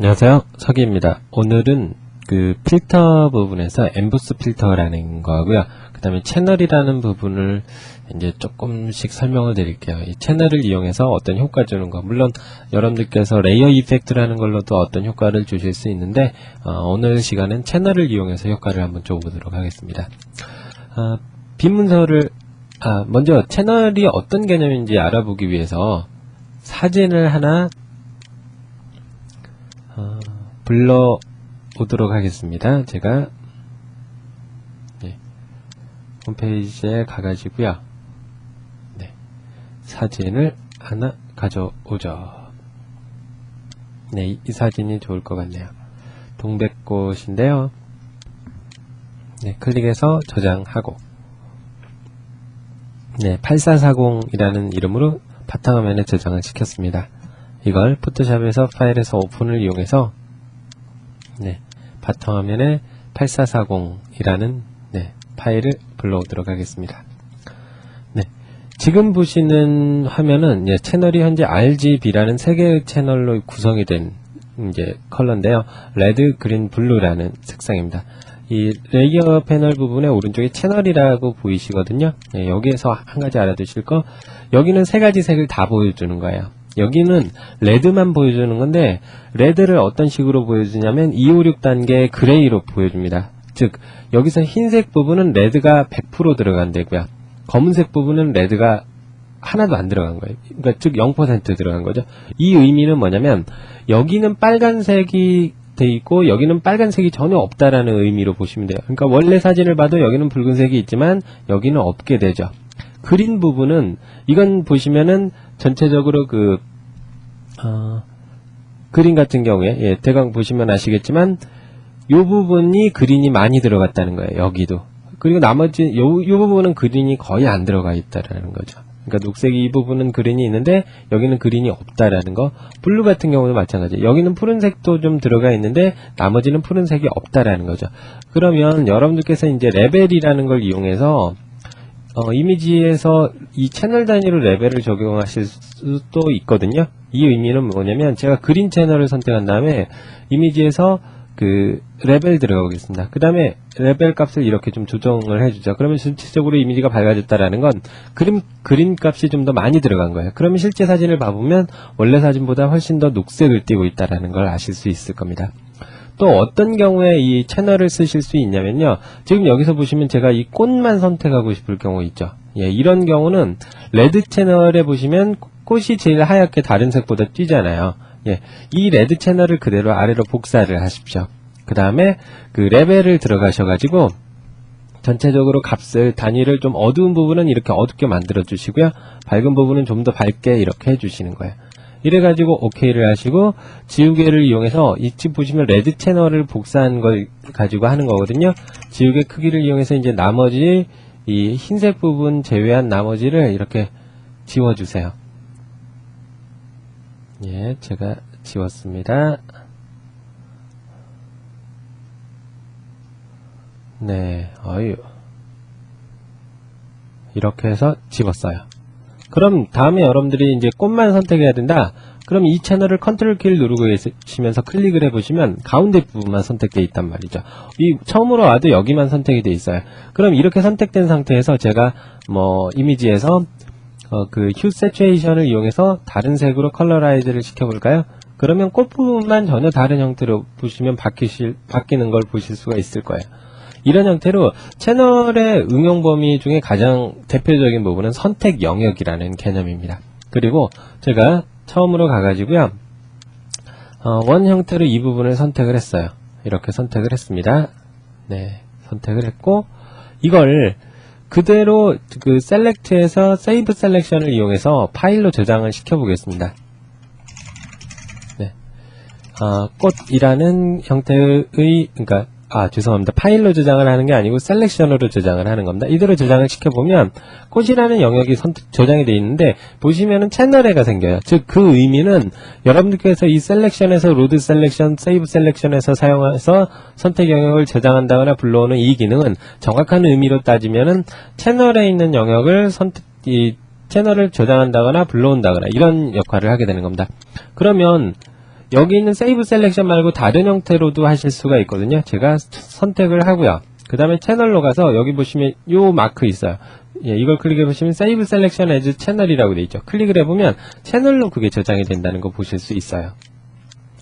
안녕하세요. 서기입니다. 오늘은 그 필터 부분에서 엠보스 필터라는 거고요. 그 다음에 채널이라는 부분을 이제 조금씩 설명을 드릴게요. 이 채널을 이용해서 어떤 효과 주는 거. 물론 여러분들께서 레이어 이펙트라는 걸로도 어떤 효과를 주실 수 있는데, 어, 오늘 시간은 채널을 이용해서 효과를 한번 줘보도록 하겠습니다. 아, 빈 문서를, 아, 먼저 채널이 어떤 개념인지 알아보기 위해서 사진을 하나 어, 불러 오도록 하겠습니다. 제가 네, 홈페이지에 가가지고요. 네, 사진을 하나 가져오죠. 네, 이, 이 사진이 좋을 것 같네요. 동백꽃인데요. 네, 클릭해서 저장하고 네, 8440이라는 이름으로 바탕화면에 저장을 시켰습니다. 이걸 포토샵에서 파일에서 오픈을 이용해서 네, 바탕화면에 8440이라는 네, 파일을 불러오도록 하겠습니다. 네, 지금 보시는 화면은 이제 채널이 현재 RGB라는 세 개의 채널로 구성이 된 이제 컬러인데요. 레드, 그린, 블루라는 색상입니다. 이 레이어 패널 부분에 오른쪽에 채널이라고 보이시거든요. 네, 여기에서 한 가지 알아두실 거, 여기는 세 가지 색을 다 보여주는 거예요. 여기는 레드만 보여주는 건데 레드를 어떤 식으로 보여주냐면 256단계 그레이로 보여줍니다. 즉 여기서 흰색 부분은 레드가 100% 들어간다고요. 검은색 부분은 레드가 하나도 안 들어간 거예요. 그러니까 즉 0% 들어간 거죠. 이 의미는 뭐냐면 여기는 빨간색이 돼 있고 여기는 빨간색이 전혀 없다라는 의미로 보시면 돼요. 그러니까 원래 사진을 봐도 여기는 붉은색이 있지만 여기는 없게 되죠. 그린 부분은 이건 보시면은 전체적으로 그 어, 그린 같은 경우에 예, 대강 보시면 아시겠지만 요 부분이 그린이 많이 들어갔다는 거예요. 여기도 그리고 나머지 요, 요 부분은 그린이 거의 안 들어가 있다라는 거죠. 그러니까 녹색 이 부분은 그린이 있는데 여기는 그린이 없다라는 거. 블루 같은 경우도 마찬가지. 여기는 푸른색도 좀 들어가 있는데 나머지는 푸른색이 없다라는 거죠. 그러면 여러분들께서 이제 레벨이라는 걸 이용해서 어, 이미지에서 이 채널 단위로 레벨을 적용하실 수도 있거든요. 이 의미는 뭐냐면 제가 그린 채널을 선택한 다음에 이미지에서 그 레벨 들어가겠습니다. 그 다음에 레벨 값을 이렇게 좀 조정을 해주죠. 그러면 전체적으로 이미지가 밝아졌다라는 건 그림 그림 값이 좀 더 많이 들어간 거예요. 그러면 실제 사진을 봐보면 원래 사진보다 훨씬 더 녹색을 띠고 있다라는 걸 아실 수 있을 겁니다. 또 어떤 경우에 이 채널을 쓰실 수 있냐면요. 지금 여기서 보시면 제가 이 꽃만 선택하고 싶을 경우 있죠. 예, 이런 경우는 레드 채널에 보시면 꽃이 제일 하얗게 다른 색보다 띄잖아요. 예, 이 레드 채널을 그대로 아래로 복사를 하십시오. 그 다음에 그 레벨을 들어가셔가지고 전체적으로 값을 단위를 좀 어두운 부분은 이렇게 어둡게 만들어 주시고요. 밝은 부분은 좀 더 밝게 이렇게 해주시는 거예요. 이래가지고 OK를 하시고 지우개를 이용해서 이집 보시면 레드 채널을 복사한 걸 가지고 하는 거거든요. 지우개 크기를 이용해서 이제 나머지 이 흰색 부분 제외한 나머지를 이렇게 지워주세요. 예, 제가 지웠습니다. 네, 어유. 이렇게 해서 지웠어요. 그럼 다음에 여러분들이 이제 꽃만 선택해야 된다. 그럼 이 채널을 컨트롤 키를 누르고 계시면서 클릭을 해보시면 가운데 부분만 선택되어 있단 말이죠. 이 처음으로 와도 여기만 선택이 되어 있어요. 그럼 이렇게 선택된 상태에서 제가 뭐 이미지에서 어, 그 휴 세츄에이션을 이용해서 다른 색으로 컬러라이즈를 시켜볼까요? 그러면 꽃 부분만 전혀 다른 형태로 보시면 바뀌실, 바뀌는 걸 보실 수가 있을 거예요. 이런 형태로 채널의 응용 범위 중에 가장 대표적인 부분은 선택 영역이라는 개념입니다. 그리고 제가 처음으로 가가지고요. 어, 원 형태로 이 부분을 선택을 했어요. 이렇게 선택을 했습니다. 네, 선택을 했고 이걸 그대로 그 셀렉트에서 세이브 셀렉션을 이용해서 파일로 저장을 시켜 보겠습니다. 네. 어, 꽃이라는 형태의 그러니까 아, 죄송합니다. 파일로 저장을 하는 게 아니고 셀렉션으로 저장을 하는 겁니다. 이대로 저장을 시켜보면 꽃이라는 영역이 선택, 저장이 되어 있는데 보시면은 채널에가 생겨요. 즉 그 의미는 여러분들께서 이 셀렉션에서 로드 셀렉션, 세이브 셀렉션에서 사용해서 선택 영역을 저장한다거나 불러오는 이 기능은 정확한 의미로 따지면은 채널에 있는 영역을 선택 이 채널을 저장한다거나 불러온다거나 이런 역할을 하게 되는 겁니다. 그러면 여기 있는 세이브 셀렉션 말고 다른 형태로도 하실 수가 있거든요. 제가 선택을 하고요. 그 다음에 채널로 가서 여기 보시면 요 마크 있어요. 예, 이걸 클릭해 보시면 세이브 셀렉션 에즈 채널이라고 돼 있죠. 클릭을 해보면 채널로 그게 저장이 된다는 거 보실 수 있어요.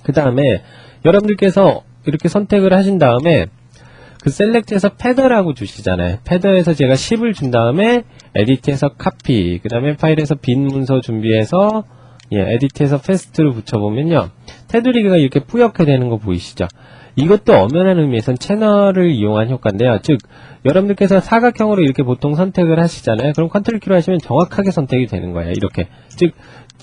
그 다음에 여러분들께서 이렇게 선택을 하신 다음에 그 셀렉트에서 패더라고 주시잖아요. 패더에서 제가 10을 준 다음에 에디트에서 카피, 그 다음에 파일에서 빈 문서 준비해서 예, 에디트에서 패스트를 붙여보면요. 테두리가 이렇게 뿌옇게 되는 거 보이시죠? 이것도 엄연한 의미에선 채널을 이용한 효과인데요. 즉, 여러분들께서 사각형으로 이렇게 보통 선택을 하시잖아요. 그럼 컨트롤 키로 하시면 정확하게 선택이 되는 거예요. 이렇게. 즉,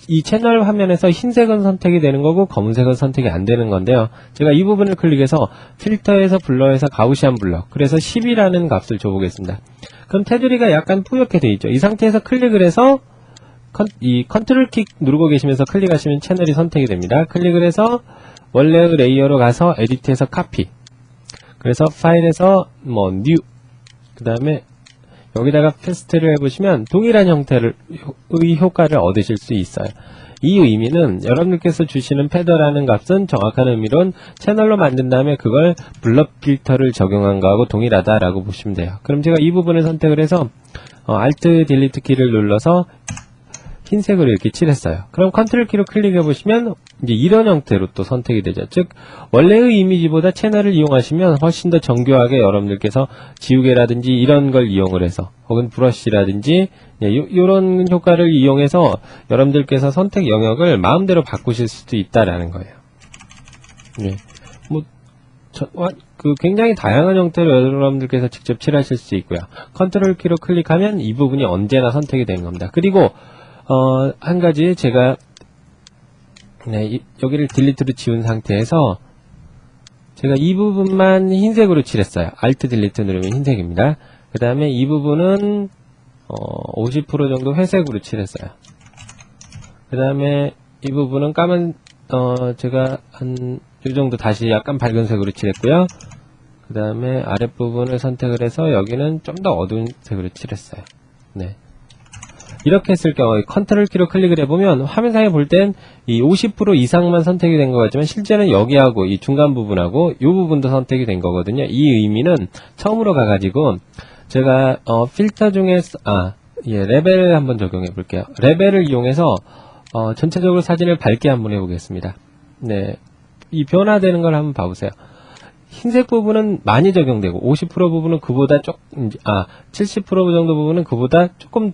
이 채널 화면에서 흰색은 선택이 되는 거고 검은색은 선택이 안 되는 건데요. 제가 이 부분을 클릭해서 필터에서 블러에서 가우시안 블러 그래서 10이라는 값을 줘보겠습니다. 그럼 테두리가 약간 뿌옇게 돼 있죠. 이 상태에서 클릭을 해서 컨, 이 컨트롤 킥 누르고 계시면서 클릭하시면 채널이 선택이 됩니다. 클릭을 해서 원래의 레이어로 가서 에디트에서 카피 그래서 파일에서 뭐뉴그 다음에 여기다가 패스트를 해보시면 동일한 형태의 효과를 얻으실 수 있어요. 이 의미는 여러분들께서 주시는 패더라는 값은 정확한 의미론 채널로 만든 다음에 그걸 블러 필터를 적용한 거하고 동일하다라고 보시면 돼요. 그럼 제가 이 부분을 선택을 해서 어, Alt 딜리트 키를 눌러서 흰색으로 이렇게 칠했어요. 그럼 컨트롤 키로 클릭해 보시면 이제 이런 형태로 또 선택이 되죠. 즉 원래의 이미지보다 채널을 이용하시면 훨씬 더 정교하게 여러분들께서 지우개라든지 이런 걸 이용을 해서 혹은 브러쉬라든지 예, 요, 요런 효과를 이용해서 여러분들께서 선택 영역을 마음대로 바꾸실 수도 있다라는 거예요. 예. 뭐 저, 와, 그 굉장히 다양한 형태로 여러분들께서 직접 칠하실 수 있고요. 컨트롤 키로 클릭하면 이 부분이 언제나 선택이 되는 겁니다. 그리고 어, 한 가지 제가 네, 이- 여기를 딜리트로 지운 상태에서 제가 이 부분만 흰색으로 칠했어요. Alt 딜리트 누르면 흰색입니다. 그 다음에 이 부분은 어, 50% 정도 회색으로 칠했어요. 그 다음에 이 부분은 까만 어, 제가 한 이 정도 다시 약간 밝은 색으로 칠했고요. 그 다음에 아랫부분을 선택을 해서 여기는 좀 더 어두운 색으로 칠했어요. 네. 이렇게 했을 경우에 컨트롤 키로 클릭을 해보면 화면상에 볼 땐 이 50% 이상만 선택이 된 것 같지만 실제는 여기하고 이 중간 부분하고 이 부분도 선택이 된 거거든요. 이 의미는 처음으로 가가지고 제가 어, 필터 중에서 아 예, 레벨을 한번 적용해 볼게요. 레벨을 이용해서 어, 전체적으로 사진을 밝게 한번 해보겠습니다. 네, 이 변화되는 걸 한번 봐보세요. 흰색 부분은 많이 적용되고 50% 부분은 그보다 조금 아70% 정도 부분은 그보다 조금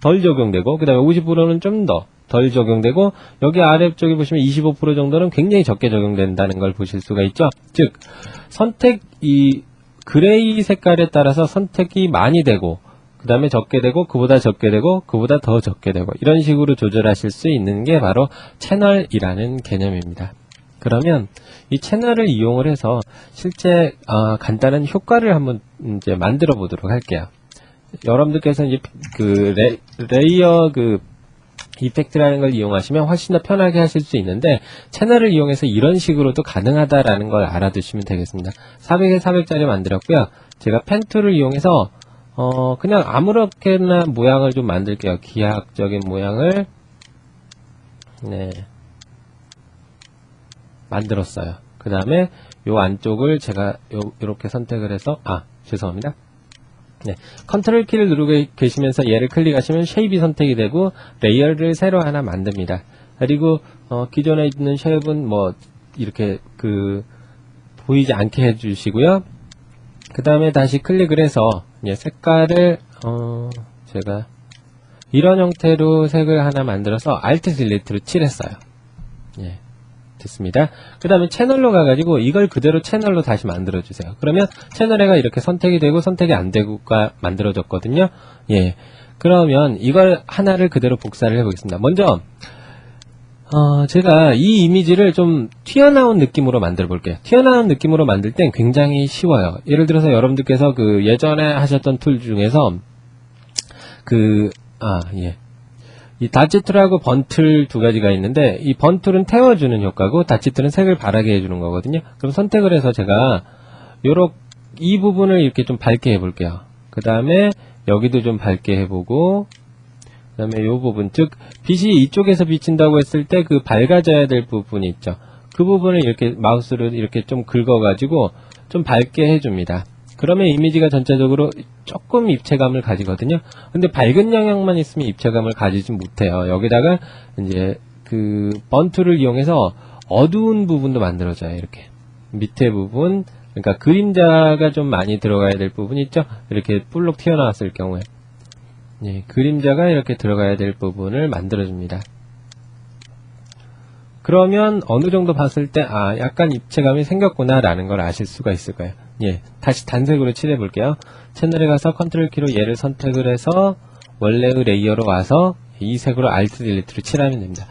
덜 적용되고 그 다음에 50%는 좀 더 덜 적용되고 여기 아래쪽에 보시면 25% 정도는 굉장히 적게 적용된다는 걸 보실 수가 있죠. 즉 선택 이 그레이 색깔에 따라서 선택이 많이 되고 그 다음에 적게 되고 그보다 적게 되고 그보다 더 적게 되고 이런 식으로 조절하실 수 있는 게 바로 채널이라는 개념입니다. 그러면 이 채널을 이용을 해서 실제 어, 간단한 효과를 한번 이제 만들어 보도록 할게요. 여러분들께서 이제 그 레, 레이어 그 이펙트라는 걸 이용하시면 훨씬 더 편하게 하실 수 있는데 채널을 이용해서 이런 식으로도 가능하다라는 걸 알아두시면 되겠습니다. 400에 400짜리 만들었고요. 제가 펜 툴을 이용해서 어 그냥 아무렇게나 모양을 좀 만들게요. 기하학적인 모양을 네 만들었어요. 그 다음에 요 안쪽을 제가 요, 요렇게 선택을 해서 아 죄송합니다. 네, 컨트롤 키를 누르고 계시면서 얘를 클릭하시면 쉐입이 선택이 되고 레이어를 새로 하나 만듭니다. 그리고 어, 기존에 있는 쉐입은 뭐 이렇게 그 보이지 않게 해주시고요. 그 다음에 다시 클릭을 해서 예, 색깔을 어, 제가 이런 형태로 색을 하나 만들어서 Alt 딜리트로 칠했어요. 예. 됐습니다. 그 다음에 채널로 가가지고 이걸 그대로 채널로 다시 만들어주세요. 그러면 채널에가 이렇게 선택이 되고 선택이 안 되고가 만들어졌거든요. 예. 그러면 이걸 하나를 그대로 복사를 해보겠습니다. 먼저, 어, 제가 이 이미지를 좀 튀어나온 느낌으로 만들어 볼게요. 튀어나온 느낌으로 만들 땐 굉장히 쉬워요. 예를 들어서 여러분들께서 그 예전에 하셨던 툴 중에서 그, 아, 예. 이 다치툴하고 번툴 두 가지가 있는데 이 번툴은 태워주는 효과고 다치툴은 색을 바라게 해주는 거거든요. 그럼 선택을 해서 제가 요렇 이 부분을 이렇게 좀 밝게 해볼게요. 그 다음에 여기도 좀 밝게 해보고 그 다음에 요 부분 즉 빛이 이쪽에서 비친다고 했을 때 그 밝아져야 될 부분이 있죠. 그 부분을 이렇게 마우스로 이렇게 좀 긁어가지고 좀 밝게 해줍니다. 그러면 이미지가 전체적으로 조금 입체감을 가지거든요. 근데 밝은 영역만 있으면 입체감을 가지지 못해요. 여기다가 이제 그 번투를 이용해서 어두운 부분도 만들어져요. 이렇게 밑에 부분, 그러니까 그림자가 좀 많이 들어가야 될 부분 있죠. 이렇게 볼록 튀어나왔을 경우에 예, 그림자가 이렇게 들어가야 될 부분을 만들어줍니다. 그러면 어느 정도 봤을 때, 아, 약간 입체감이 생겼구나 라는 걸 아실 수가 있을 거예요. 예, 다시 단색으로 칠해 볼게요. 채널에 가서 컨트롤 키로 얘를 선택을 해서 원래의 레이어로 와서 이 색으로 Alt 딜리트로 칠하면 됩니다.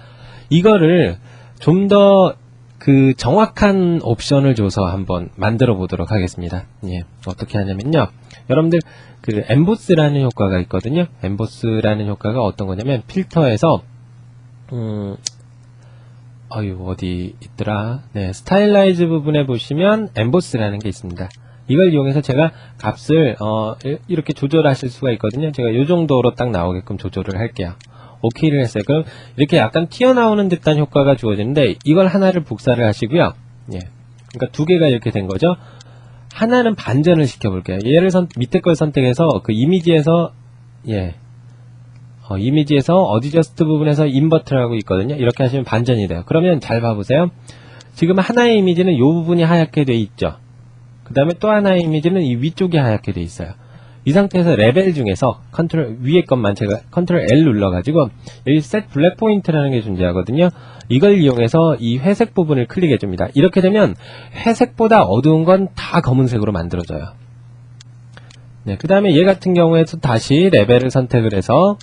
이거를 좀 더 그 정확한 옵션을 줘서 한번 만들어 보도록 하겠습니다. 예, 어떻게 하냐면요. 여러분들 그 엠보스라는 효과가 있거든요. 엠보스라는 효과가 어떤 거냐면 필터에서 음, 아유 어디 있더라 네 스타일라이즈 부분에 보시면 엠보스라는 게 있습니다 이걸 이용해서 제가 값을 어, 이- 이렇게 조절하실 수가 있거든요 제가 이 정도로 딱 나오게끔 조절을 할게요 오케이를 했어요 그럼 이렇게 약간 튀어나오는 듯한 효과가 주어지는데 이걸 하나를 복사를 하시고요 예 그러니까 두 개가 이렇게 된 거죠 하나는 반전을 시켜볼게요 얘를 선, 밑에 걸 선택해서 그 이미지에서 예 어, 이미지에서 어디저스트 부분에서 인버트라고 있거든요. 이렇게 하시면 반전이 돼요. 그러면 잘 봐보세요. 지금 하나의 이미지는 이 부분이 하얗게 돼 있죠. 그 다음에 또 하나의 이미지는 이 위쪽이 하얗게 돼 있어요. 이 상태에서 레벨 중에서 컨트롤 위에 것만 제가 컨트롤 L 눌러가지고 여기 set 블랙 포인트라는 게 존재하거든요. 이걸 이용해서 이 회색 부분을 클릭해 줍니다. 이렇게 되면 회색보다 어두운 건 다 검은색으로 만들어져요. 네, 그 다음에 얘 같은 경우에도 다시 레벨을 선택을 해서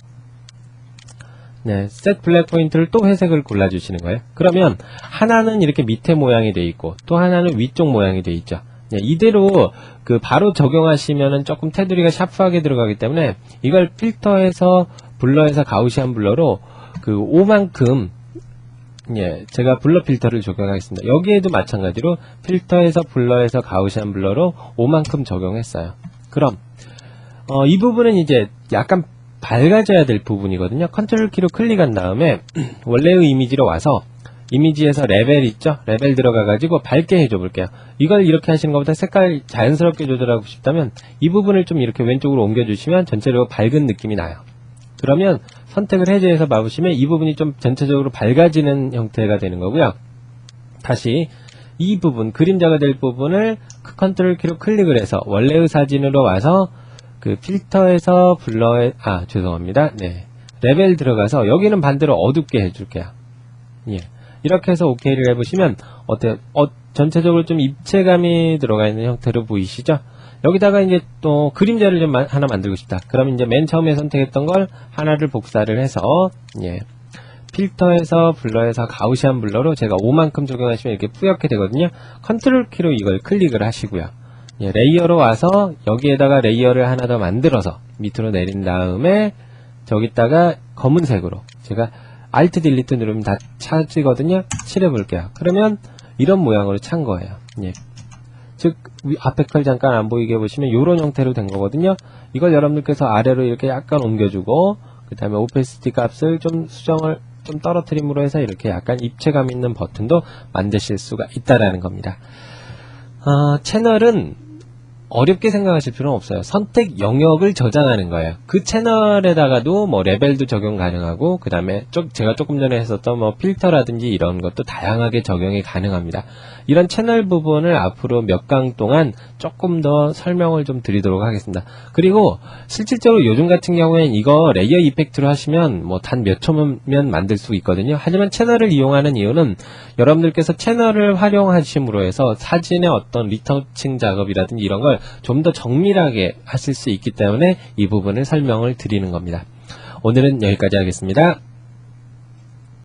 네, set 블랙 포인트를 또 회색을 골라주시는 거예요. 그러면 하나는 이렇게 밑에 모양이 돼 있고 또 하나는 위쪽 모양이 돼 있죠. 네, 이대로 그 바로 적용하시면은 조금 테두리가 샤프하게 들어가기 때문에 이걸 필터에서 블러에서 가우시안 블러로 그 5만큼 예, 제가 블러 필터를 적용하겠습니다. 여기에도 마찬가지로 필터에서 블러에서 가우시안 블러로 5만큼 적용했어요. 그럼 어, 이 부분은 이제 약간 밝아져야 될 부분이거든요. 컨트롤 키로 클릭한 다음에 원래의 이미지로 와서 이미지에서 레벨 있죠? 레벨 들어가 가지고 밝게 해줘 볼게요. 이걸 이렇게 하시는 것보다 색깔 자연스럽게 조절하고 싶다면 이 부분을 좀 이렇게 왼쪽으로 옮겨 주시면 전체적으로 밝은 느낌이 나요. 그러면 선택을 해제해서 봐보시면 이 부분이 좀 전체적으로 밝아지는 형태가 되는 거고요. 다시 이 부분 그림자가 될 부분을 그 컨트롤 키로 클릭을 해서 원래의 사진으로 와서 그 필터에서 블러에 아 죄송합니다. 네 레벨 들어가서 여기는 반대로 어둡게 해줄게요. 예 이렇게 해서 오케이를 해보시면 어때 어 전체적으로 좀 입체감이 들어가 있는 형태로 보이시죠? 여기다가 이제 또 그림자를 좀 마- 하나 만들고 싶다. 그럼 이제 맨 처음에 선택했던 걸 하나를 복사를 해서 예 필터에서 블러에서 가우시안 블러로 제가 5만큼 적용하시면 이렇게 뿌옇게 되거든요. 컨트롤 키로 이걸 클릭을 하시고요. 예, 레이어로 와서 여기에다가 레이어를 하나 더 만들어서 밑으로 내린 다음에 저기다가 검은색으로 제가 Alt 딜리트 누르면 다 차지거든요. 칠해 볼게요. 그러면 이런 모양으로 찬 거예요. 예. 즉 위- 앞에 걸 잠깐 안 보이게 보시면 이런 형태로 된 거거든요. 이걸 여러분들께서 아래로 이렇게 약간 옮겨주고 그 다음에 오페시티 값을 좀 수정을 좀 떨어뜨림으로 해서 이렇게 약간 입체감 있는 버튼도 만드실 수가 있다라는 겁니다. 어, 채널은 어렵게 생각하실 필요는 없어요. 선택 영역을 저장하는 거예요. 그 채널에다가도 뭐 레벨도 적용 가능하고 그 다음에 제가 조금 전에 했었던 뭐 필터라든지 이런 것도 다양하게 적용이 가능합니다. 이런 채널 부분을 앞으로 몇 강 동안 조금 더 설명을 좀 드리도록 하겠습니다. 그리고 실질적으로 요즘 같은 경우엔 이거 레이어 이펙트로 하시면 뭐 단 몇 초면 만들 수 있거든요. 하지만 채널을 이용하는 이유는 여러분들께서 채널을 활용하심으로 해서 사진의 어떤 리터칭 작업이라든지 이런 걸좀 더 정밀하게 하실 수 있기 때문에 이 부분을 설명을 드리는 겁니다. 오늘은 여기까지 하겠습니다.